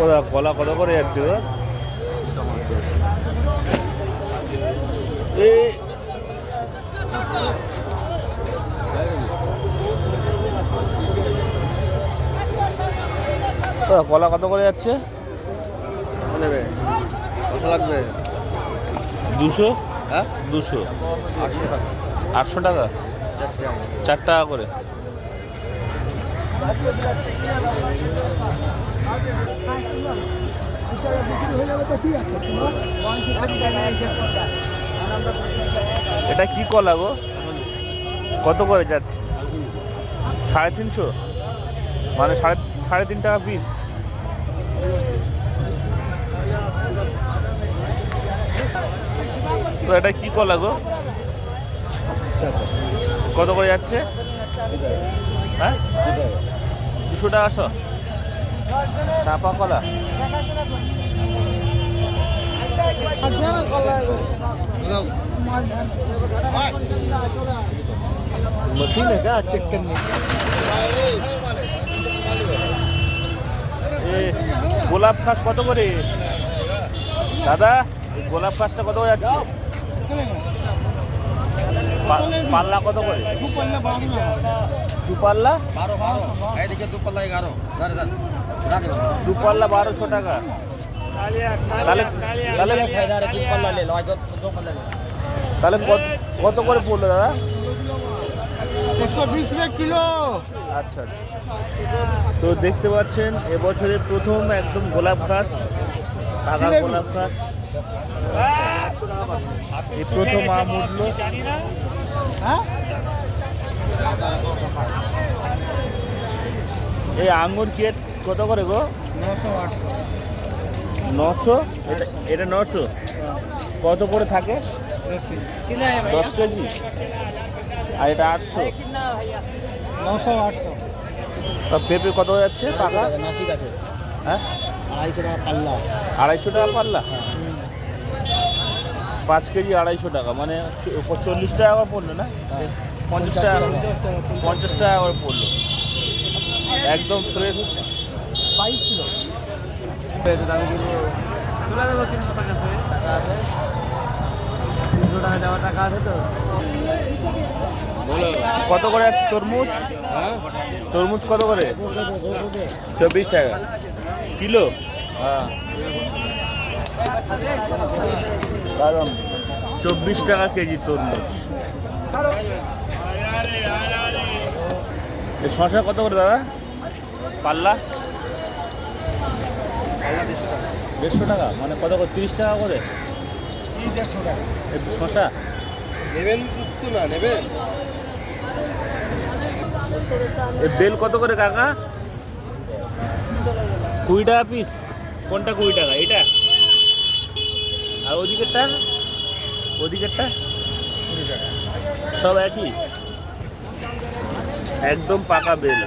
ও দা কলা কত করে যাচ্ছে গো? এই ও কলা কত করে যাচ্ছে? নেবে। কত লাগবে? দুশো? হ্যাঁ? দুশো। আটশো টাকা। আটশো টাকা? চার টাকা করে। এটা কি কলা গো? কত করে যাচ্ছে? সাড়ে তিনশো? মানে সাড়ে সাড়ে তিন টাকা পিস তো এটা কি কলা গো? কত করে যাচ্ছে? হ্যাঁ? দুশো টাকা চাপা কলা मशीन है क्या चेक करने এ গোলাপ খাস কত করে দাদা এই গোলাপ খাসটা কত করে যাচ্ছে পা- পাল্লা কত করে দু পাল্লা बारो बारो ऐदिके दो पल्ला एगारो दारे दारे দুপাল্লা বারোশো টাকা। তাহলে তাহলে কত করে পড়ল দাদা? বিশ কিলো। আচ্ছা আচ্ছা। তো দেখতে পাচ্ছেন এবছরের প্রথম একদম গোলাপ ঘাস টাকা গোলাপ ঘাস এই প্রথম আম উঠল। হ্যাঁ? এই আঙুর কেট কত করে গো? নশো? এটা নশো? কত করে থাকে? দশ কেজি। আর এটা আটশো? নশো আটশো তা পেঁপে কত যাচ্ছে টাকা আড়াইশো হ্যাঁ? টাকা পাল্লা আড়াইশো টাকা পাল্লা। পাঁচ কেজি আড়াইশো টাকা মানে চল্লিশ টাকা করে পড়ল না? পঞ্চাশ টাকা পঞ্চাশ টাকা করে পড়ল। একদম ফ্রেশ বাইশ কিলো। তিনশো টাকা যাওয়ার টাকা আছে। তো। কত করে তরমুজ? তরমুজ কত করে? চব্বিশ টাকা। কিলো? কারণ চব্বিশ টাকা কেজি তরমুজ। শশা কত করে দাদা? পাল্লা? দেড়শো টাকা? মানে কত করে? তিরিশ টাকা করে? দেড়শো টাকা। শশা? নেবেন তো না নেবেন? বেল কত করে কাকা? কুড়ি টাকা পিস কোনটা কুড়ি টাকা? এটা আর ওদিকেরটা? ওদিকেরটা? সব একই? একদম পাকা বেল।